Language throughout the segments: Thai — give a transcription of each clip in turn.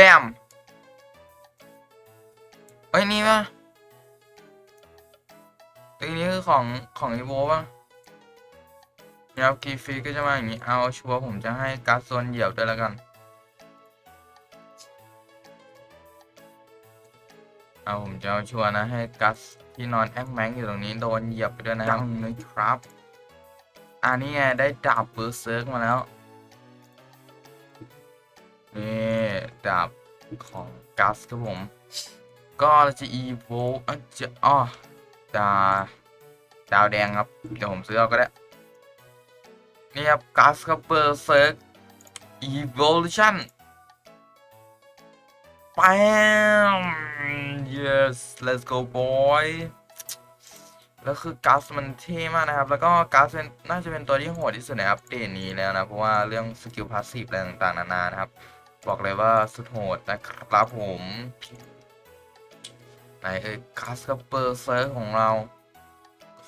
แบมเอ้ยนี่ปะตัวนี้คือของของอีโวป่ะเนี่ยครับกีฟีก็จะมาอย่างนี้เอาชัวร์ผมจะให้การ์ดโซนเหยียบด้วยแล้วกัน เอาผมจะเอาชัวร์นะให้กัสที่นอนแองแมงอยู่ตรงนี้โดนเหยียบไปด้วยนะครับนะครับอันนี้ไงได้ดาบเบอร์เซิร์กมาแล้วนี่ ดาบของกัสครับผม ก็จะอีโวอะจะอ้อดาดาวแดงครับ เดี๋ยวผมซื้อเอาก็ได้ นี่ครับกัสครับเบอร์เซิร์ก evolution ปม yes let's go boy แล้วคือกัสมันเท่มากนะครับ แล้วก็กัสเป็นน่าจะเป็นตัวที่โหดที่สุดในอัปเดตนี้แล้วนะ เพราะว่าเรื่องสกิลพาสซีฟอะไรต่างๆนานานะครับ บอกเลยว่าสุดโหดนะครับผมไหนเอ่ยกัสกับเปอร์เซอร์ของเรา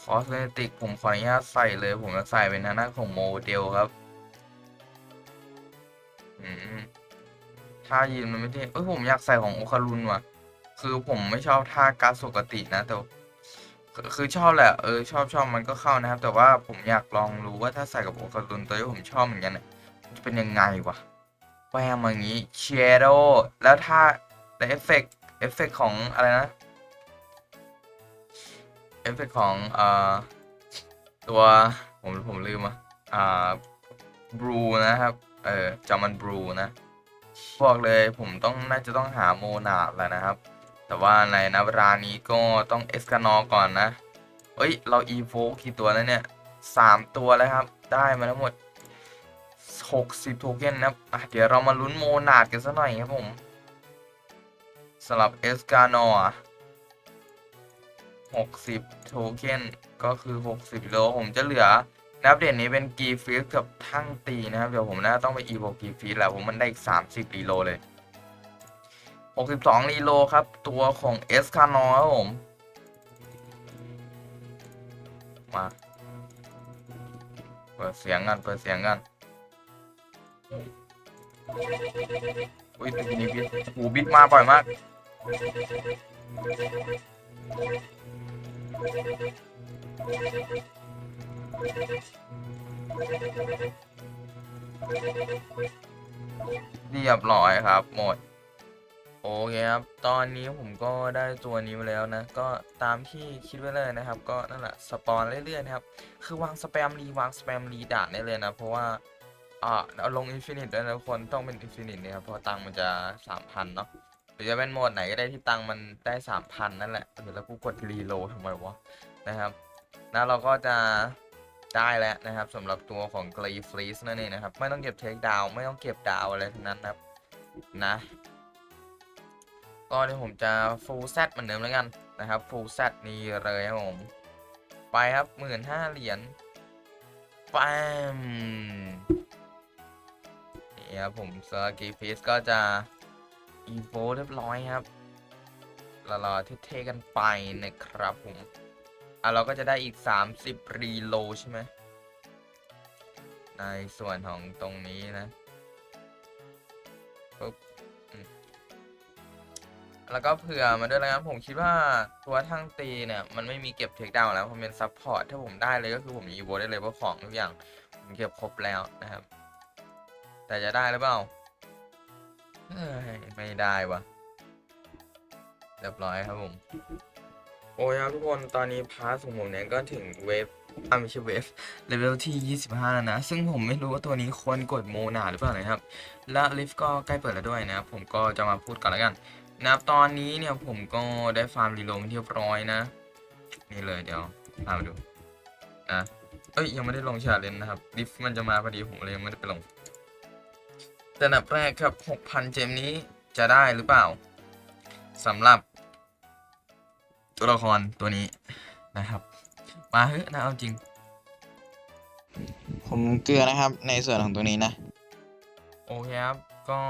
คอสเมติกผมขออนุญาตใส่เลยผมจะใส่เป็นทางด้าของโมเดลครับอืมท่ายืนมันไม่เท่เอ้ยผมอยากใส่ของโอคารุนว่ะ คือผมไม่ชอบท่าการดปกตินะแต่คือชอบแหละเออชอบชอบมันก็เข้านะครับ แต่ว่าผมอยากลองรู้ว่าถ้าใส่กับโอคารุนตัวที่ผมชอบเหมือนกันเนี่ยจะเป็นยังไงวะ แปลมาอย่างนี้เชโดแล้วถ้าแต่เอฟเฟกเอฟเฟกของอะไรนะ เอฟเฟกของเอ่อตัว ผมผมลืมอะอ่าบรูนะครับ เออจามันบรูนะบอกเลยผมต้องน่าจะต้องหาโมนาดแล้วนะครับ แต่ว่าในนเวลานี้ก็ต้องเอสคานอก่อนนะ เอ้ย เราอีโวกี่ตัวแล้วเนี่ยสามตัวแล้วครับ ได้มาทั้งหมด 60 โทเค็นนะครับเดี๋ยวเรามาลุ้นโมนาดกันสักหน่อยครับผมสำหรับเอสคานอ60 โทเค็นก็คือ 60โลผมจะเหลือนับเด่นนี้เป็นกีฟิสกับทั้งตีนะครับ เดี๋ยวผมน่าต้องไปอีโวกีฟิสแล้วผมมันได้อีก 30รีโลเลย 62รีโลครับ ตัวของเอสคานอครับผม มา เปิดเสียงกัน เปิดเสียงกัน อุ้ยตัวนี้บิดหูบิดมาบ่อยมาก เรียบร้อยครับ หมด โอเคครับ ตอนนี้ผมก็ได้ตัวนี้มาแล้วนะ ก็ตามที่คิดไว้เลยนะครับ ก็นั่นแหละ สปอนเรื่อยๆนะครับ คือวางสแปมรีวางสแปมรีด่านได้เลยนะ เพราะว่า อ่าเอาลงอินฟินิตด้วยนะทุกคนต้องเป็นอินฟินิตเนะครับเพราะตังค์มันจะสามพันเนาะหรือจะเป็นโหมดไหนก็ได้ที่ตังค์มันได้สามพันนั่นแหละเออแล้วกูกดรีโลทำไมวะนะครับแล้วเราก็จะได้แล้วนะครับสำหรับตัวของกรีฟรีสนั่นเองนะครับ ไม่ต้องเก็บเทคดาวไม่ต้องเก็บดาวอะไรทั้งนั้นนะครับนะก็เดี๋ยวผมจะ full set เหมือนเดิมแล้วกันนะครับ full set นี่เลยครับผมไปครับหมื่นห้าเหรียญปั๊ม ครับผมเซอร์กีฟิสก็จะ evo เรียบร้อยครับรอเท่ๆกันไปนะครับผมอะเราก็จะได้อีก 30 รีโลใช่ไหมในส่วนของตรงนี้นะปุ๊บแล้วก็เผื่อมาด้วยนะครับผมคิดว่าตัวทั้งตีเนี่ย มันไม่มีเก็บเทคดาวแล้วผมเป็นซัพพอร์ตถ้าผมได้เลยก็คือผมอีโวได้เลยเพราะของทุกอย่างผมเก็บครบแล้วนะครับ แต่จะได้หรือเปล่าไม่ได้วะเรียบร้อยครับผม โอ้ยครับทุกคนตอนนี้พาร์ทของผมเนี่ยก็ถึงเวฟอาไม่ใช่เวฟเลเวลที่ 25 แล้วนะ ซึ่งผมไม่รู้ว่าตัวนี้ควรกดโมนาหรือเปล่านะครับ และลิฟต์ก็ใกล้เปิดแล้วด้วยนะครับผมก็จะมาพูดก่อนแล้วกันนะครับตอนนี้เนี่ยผมก็ได้ฟาร์มรีโลดเรียบร้อยนะ นี่เลยเดี๋ยวพามาดูนะเอ้ยยังไม่ได้ลงชาเลนนะครับลิฟต์มันจะมาพอดีผมเลยยังไม่ได้ไปลง แต่อันดับแรกครับ 6,000 เจมนี้จะได้หรือเปล่าสำหรับ ตัวละครตัวนี้นะครับ มาเฮ้ยนะเอาจริง ผมเกลือนะครับในส่วนของตรงนี้นะ โอเคครับ ก็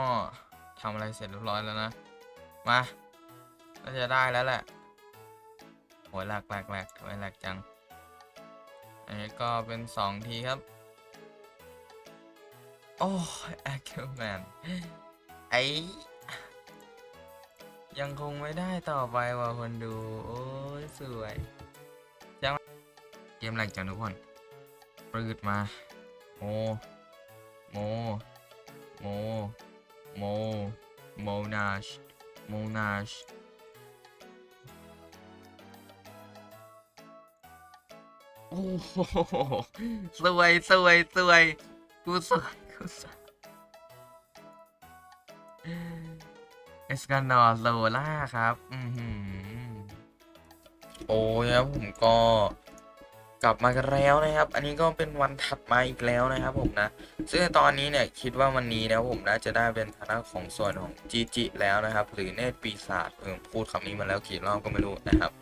ทำอะไรเสร็จเรียบร้อยแล้วนะ มาน่าจะได้แล้วแหละโหยแหลกแหลกแหลกทำไมแหลกจัง อันนี้ก็เป็นสองทีครับ โอ้แอคเคิลแมนไอ้ยังคงไม่ได้ต่อไปว่ะคนดู โอ้ยสวยยังเกมแรกจังทุกคนปรืดมา โม โม โม โม โมนาช โมนาชโอ้โหสวยสวยสวยกูสวยกูสวย เอสกันนอร์โลล่าครับ อือหือโอ้ยครับผมก็ กลับมากันแล้วนะครับ อันนี้ก็เป็นวันถัดมาอีกแล้วนะครับผมนะ ซึ่งตอนนี้เนี่ยคิดว่าวันนี้นะผมน่าจะได้เป็นทางด้านของส่วนของจีจิแล้วนะครับ หรือเนตปีศาจเออพูดคำนี้มาแล้วกี่รอบก็ไม่รู้นะครับ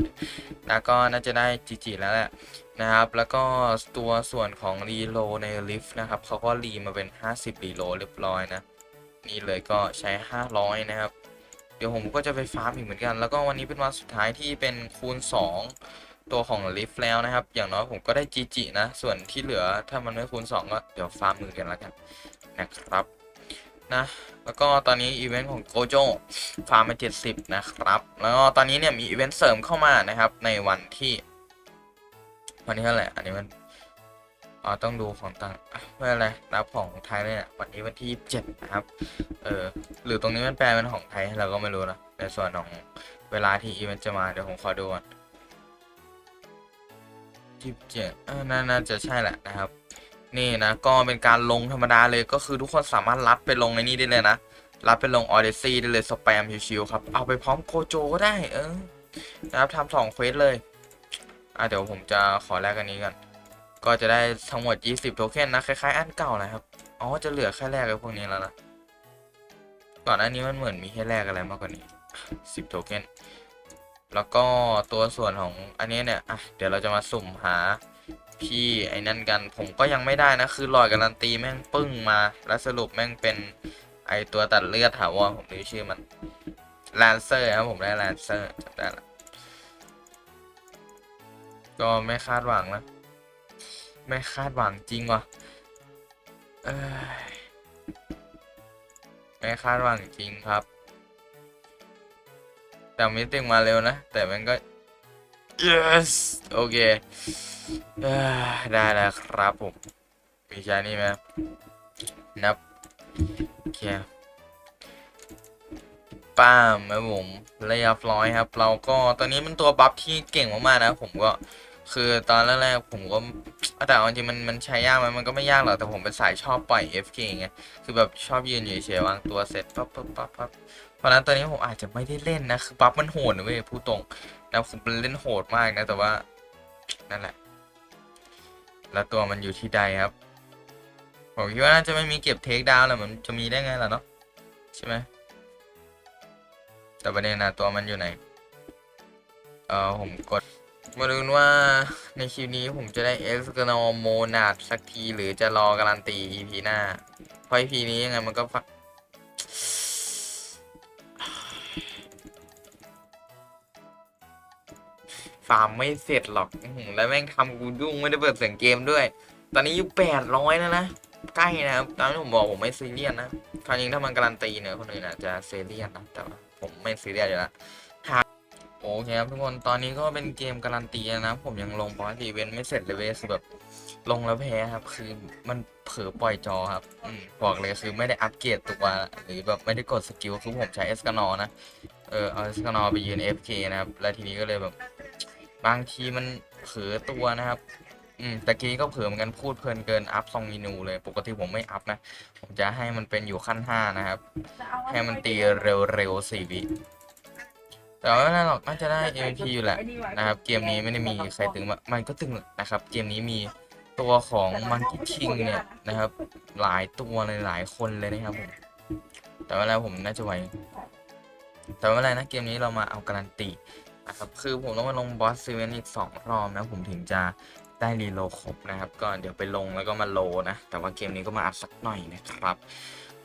แล้วก็น่าจะได้จีจิแล้วแหละนะครับ แล้วก็ตัวส่วนของรีโลในลิฟต์นะครับเขาก็รีมาเป็น 50รีโลเรียบร้อยนะ นี่เลยก็ใช้ 500 นะครับ เดี๋ยวผมก็จะไปฟาร์มอีกเหมือนกัน แล้วก็วันนี้เป็นวันสุดท้ายที่เป็นคูณ 2 ตัวของลิฟต์แล้วนะครับ อย่างน้อยผมก็ได้จีจินะ ส่วนที่เหลือถ้ามันไม่คูณ 2 ก็เดี๋ยวฟาร์มมือกันแล้วกันนะครับนะแล้วก็ตอนนี้อีเวนต์ของโกโจฟาร์มมา 70 นะครับ แล้วก็ตอนนี้เนี่ยมีอีเวนต์เสริมเข้ามานะครับ ในวันที่ วันนี้เท่าไหร่อันนี้มันอ๋อต้องดูของต่างอะไม่เป็นไรนับของไทยเนี่ยวันนี้วันที่เจ็ดนะครับ เออหรือตรงนี้มันแปลเป็นของไทยเราก็ไม่รู้นะในส่วนของเวลาที่อีเวนต์จะมาเดี๋ยวผมขอดูก่อน ที่เจ็ดเออน่าน่าจะใช่แหละนะครับ นี่นะก็เป็นการลงธรรมดาเลยก็คือทุกคนสามารถรัดไปลงในนี้ได้เลยนะ รัดไปลงออเดซี่ได้เลยสแปมชิวๆครับ เอาไปพร้อมโคโจก็ได้เออนะครับทำสองเควสเลย อะเดี๋ยวผมจะขอแลกอันนี้กันก็จะได้ทั้งหมด 20 โทเค็นนะคล้ายๆอันเก่านะครับ อ๋อจะเหลือแค่แลกไอ้พวกนี้แล้วนะ ก่อนอันนี้มันเหมือนมีให้แลกอะไรมากกว่านี้ 10 โทเค็น แล้วก็ตัวส่วนของอันนี้เนี่ยอะเดี๋ยวเราจะมาสุ่มหาพี่ไอ้นั่นกัน ผมก็ยังไม่ได้นะ คือลอยการันตีแม่งปึ้งมา แล้วสรุปแม่งเป็นไอตัวตัดเลือดถาวรผมรู้ชื่อมันแลนเซอร์ครับผมได้แลนเซอร์จำได้ละก็ไม่คาดหวังนะไม่คาดหวังจริงวะไม่คาดหวังจริงครับ แต่มิติงมาเร็วนะ แต่มันก็ yes โอเคเอ้ยได้แล้วครับผม มีใช่นี่ไหมนับโอเคป้ามครับผมเรียบร้อยครับ เราก็ตอนนี้มันตัวบัฟที่เก่งมากๆนะผมก็คือตอนแรกๆผมก็แต่เอาจริงๆมันมันใช้ยากไหมมันก็ไม่ยากหรอกแต่ผมเป็นสายชอบปล่อย FK ไงคือแบบชอบยืนอยู่เฉยๆวางตัวเสร็จปั๊บปั๊บปั๊บปั๊บ เพราะฉะนั้นตอนนี้ผมอาจจะไม่ได้เล่นนะคือปั๊บมันโหดนะเว้ยพูดตรงแล้วผมเล่นโหดมากนะ แต่ว่านั่นแหละ แล้วตัวมันอยู่ที่ใดครับ ผมคิดว่าน่าจะไม่มีเก็บเทคดาวน์หละมันจะมีได้ไงล่ะเนาะใช่ไหมแต่ประเด็นนะตัวมันอยู่ไหน เออผมกดมาดูกันว่าในคลิปนี้ผมจะได้เอ็กซ์กนอโมนาดสักทีหรือจะรอการันตี EP หน้าเพราะ EP นี้ยังไงมันก็ ฟาร์มไม่เสร็จหรอกแล้วแม่งทำกูดุ้งไม่ได้เปิดเสียงเกมด้วย ตอนนี้อยู่แปดร้อยแล้วนะ ใกล้นะครับ ตามที่ผมบอกผมไม่ซีเรียสนะความจริงถ้ามันการันตีเนี่ยคนอื่นอาจจะซีเรียสนะ แต่ว่าผมไม่ซีเรียสอยู่แล้วโอเคครับทุกคนตอนนี้ก็เป็นเกมการันตีนะ ผมยังลงบอสอีเวนต์ไม่เสร็จเลยเว้ยคือแบบลงแล้วแพ้ครับ คือมันเผลอปล่อยจอครับอบอกเลยคือไม่ได้อัปเกรดตัวหรือแบบไม่ได้กดสกิลคือผมใช้เอสกานอนะ เออเอาเอสกานอไปยืน FK นะครับ แล้วทีนี้ก็เลยแบบ บางทีมันเผลอตัวนะครับ อืมตะกี้ก็เผลอเหมือนกันพูดเพลินเกินอัพซองเมนูเลย ปกติผมไม่อัพนะ ผมจะให้มันเป็นอยู่ขั้นห้านะครับ ให้มันตีเร็วๆสี่วิแต่ว่าไม่น่าหรอกน่าจะได้ MVP อยู่แหละนะครับ เกมนี้ไม่ได้มีใครตึงมามันก็ตึงนะครับ เกมนี้มีตัวของมังกี้คิงเนี่ยนะครับ หลายตัวเลยหลายคนเลยนะครับผมแต่ว่าแล้วผมน่าจะไหวแต่ว่าอะไรนะเกมนี้เรามาเอาการันตี นะครับ คือผมต้องมาลงบอสซีเวนอีกสองรอบนะ ผมถึงจะได้รีโลครบนะครับ ก็เดี๋ยวไปลงแล้วก็มาโลนะ แต่ว่าเกมนี้ก็มาอัดสักหน่อยนะครับ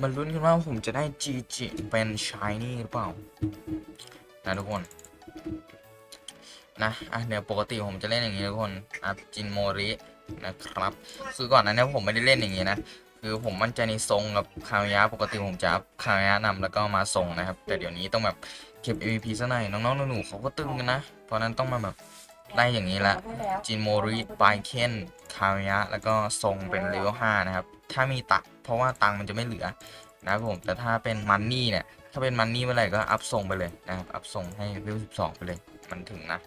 มันลุ้นกันว่าผมจะได้ GG เป็นชายนี่หรือเปล่า นะทุกคน นะ อะ เดี๋ยวปกติผมจะเล่นอย่างนี้ทุกคนอัพจินโมรินะครับ คือก่อนหนั้นเนี่ยผมไม่ได้เล่นอย่างนี้นะคือผมมั่นใจในทรงกับคาวยะปกติผมจะคาวยะนำแล้วก็มาทรงนะครับ แต่เดี๋ยวนี้ต้องแบบ เก็บ MVP ซะหน่อยน้องๆหนูๆเขาก็ตึงกันนะ เพราะนั้นต้องมาแบบไล่อย่างนี้ละ จินโมริไบเคนคาวยะ แล้วก็ทรงเป็นเลเวล5นะครับ ถ้ามีตักเพราะว่าตังค์มันจะไม่เหลือนะครับผม แต่ถ้าเป็นมันนี่เนี่ย ถ้าเป็นมันนี่เมื่อไหร่ก็อัพทรงไปเลยนะครับ อัพทรงให้เลเวล12 ไปเลย มันถึงนะ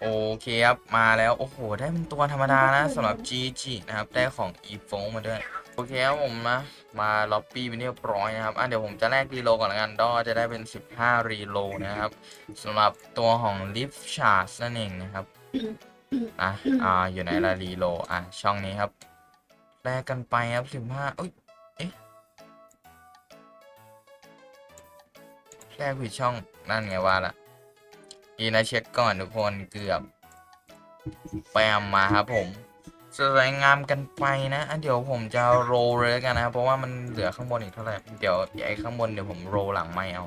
โอเคครับ มาแล้ว โอ้โห ได้เป็นตัวธรรมดานะสำหรับ GG นะครับ ได้ของ e f o มาด้วย โอเคครับผมนะ มาล็อบบี้เป็นเรียบร้อยนะครับอะเดี๋ยวผมจะแลกรีโลก่อนละกันดอจะได้เป็น 15 รีโลนะครับสำหรับตัวของ Lift Charge นั่นเองนะครับอะอ่าอยู่ไหนละรีโลอะช่องนี้ครับแลกกันไปครับ 15เอ้ยเอ๊ะแลกผิดช่องนั่นไงว่าละอีนะเช็คก่อนทุกคนเกือบแปมมาครับผม สวยงามกันไปนะอะเดี๋ยวผมจะโรลเลยแล้วกันนะครับเพราะว่ามันเหลือข้างบนอีกเท่าไหร่เดี๋ยวไอ้ข้างบนเดี๋ยวผมโรลหลังไม่เอา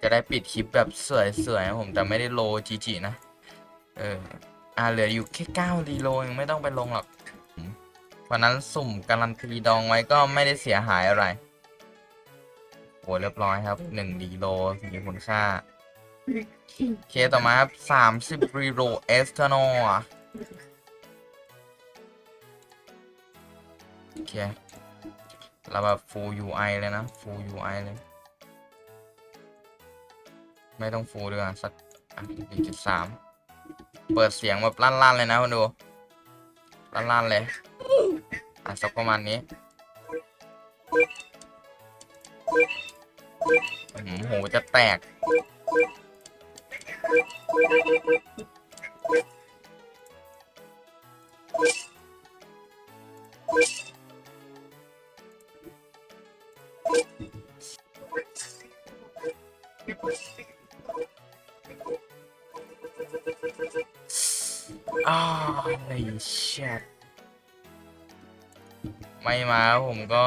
จะได้ปิดคลิปแบบสวยๆนะผมแต่ไม่ได้โรจีจีนะ เอออ่าเหลืออยู่แค่9รีโลยังไม่ต้องไปลงหรอกเพราะนั้นสุ่มการันตีดองไว้ก็ไม่ได้เสียหายอะไรโอ้เรียบร้อยครับ1รีโลมีคุณค่าโอเคต่อมาครับสามสิบรีโรเอสเทโนอะ โอเคเราแบบ full UI เลยนะ full UI เลย ไม่ต้อง full ด้วยสักอะอีกจุดสามเปิดเสียงแบบลั่นๆเลยนะคุณดูลั่นๆเลยอะสักประมาณนี้หือหูจะแตก อ้าวไอ้เช็ดไม่มาครับผมก็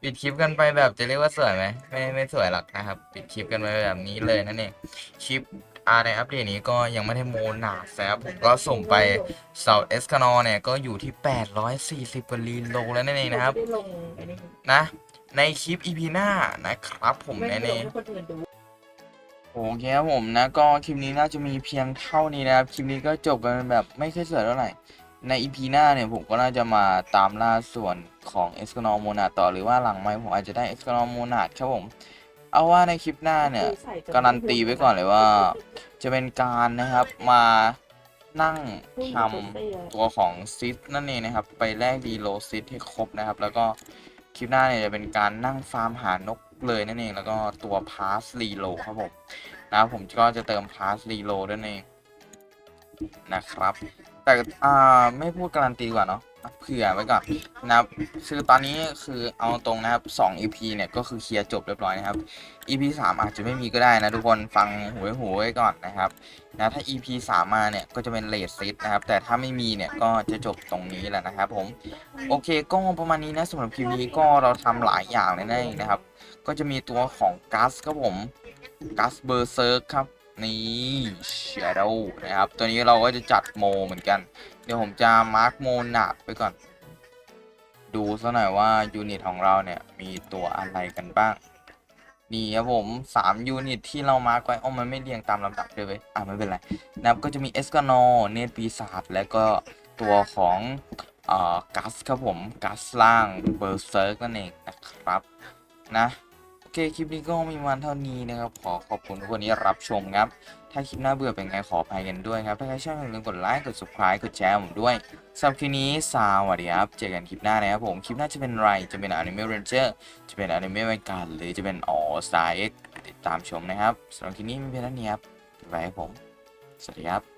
ปิดคลิปกันไปแบบจะเรียกว่าสวยไหมไม่ไม่สวยหรอกนะครับ ปิดคลิปกันไปแบบนี้เลยนั่นเองคลิปอาในอัปเดตนี้ก็ยังไม่ได้โมหนาแซบผมก็ส่งไปเสาเอสคานอเนี่ยก็อยู่ที่ 840กว่าลีโลแล้วนั่นเองนะครับไม่ได้ลงอันนี้นะ ในคลิป EP หน้านะครับผมไม่แน่ได้ลงๆให้คนอื่นดู โอเคครับผมนะก็คลิปนี้น่าจะมีเพียงเท่านี้นะครับ คลิปนี้ก็จบกันแบบไม่ค่อยสวยเท่าไหร่ ใน EP หน้าเนี่ยผมก็น่าจะมาตามล่าส่วนของเอสคานอโมนาต่อหรือว่าหลังไมค์ผมอาจจะได้เอสคานอโมนาครับผม เอาว่าในคลิปหน้าเนี่ยการันตีไว้ก่อนเลยว่า จะเป็นการนะครับมานั่งทำตัวของซิดนั่นเองนะครับ ไปแลกดีโลซิดให้ครบนะครับ แล้วก็ คลิปหน้าเนี่ยจะเป็นการนั่งฟาร์มหานกเลยนั่นเองแล้วก็ตัวพาสรีโลครับผมนะผมก็จะเติมพาสรีโลนั่นเองนะครับ แต่อ่าไม่พูดการันตีกว่าเนาะ เผื่อไว้ก่อนนะครับคือตอนนี้คือเอาตรงนะครับ2 EP เนี่ยก็คือเคลียร์จบเรียบร้อยนะครับ EP 3 อาจจะไม่มีก็ได้นะทุกคนฟังหูไว้หูไว้ก่อนนะครับนะถ้า EP 3 มาเนี่ยก็จะเป็นเลดซิตนะครับ แต่ถ้าไม่มีเนี่ยก็จะจบตรงนี้แหละนะครับผมโอเคก็ประมาณนี้นะสำหรับคลิปนี้ก็เราทำหลายอย่างเลยนะนะครับ ก็จะมีตัวของกัสครับผมกัสเบอร์เซิร์ครับ นี่เชโดนะครับ ตัวนี้เราก็จะจัดโมเหมือนกัน เดี๋ยวผมจะมาร์กโมหนักไปก่อน ดูซะหน่อยว่ายูนิตของเราเนี่ย มีตัวอะไรกันบ้าง นี่ครับผม3ยูนิตที่เรามาร์กไว้อ๋อมันไม่เรียงตามลำดับเลยเว้ยอะไม่เป็นไรนะครับก็จะมีเอสกานอเนตปีศาจและก็ตัวของเอ่อกัสครับผมกัสล่างเบอร์เซิร์กนั่นเองนะครับนะ เคคลิปนี้ก็มีวันเท่านี้นะครับ ขอขอบคุณทุกคนที่รับชมครับ ถ้าคลิปหน้าเบื่อเป็นไงขออภัยกันด้วยครับ ถ้าใครชอบอย่าลืมกดไลค์ กด subscribe กดแชร์ผมด้วยสำหรับคลิปนี้สวัสดีครับ เจอกันคลิปหน้านะครับผม คลิปหน้าจะเป็นอะไร จะเป็น Anime Ranger จะเป็น Anime เมกันหรือจะเป็น All Star X ติดตามชมนะครับสำหรับคลิปนี้มีเพียงเท่านี้ครับบ๊ายบายครับผม สวัสดีครับ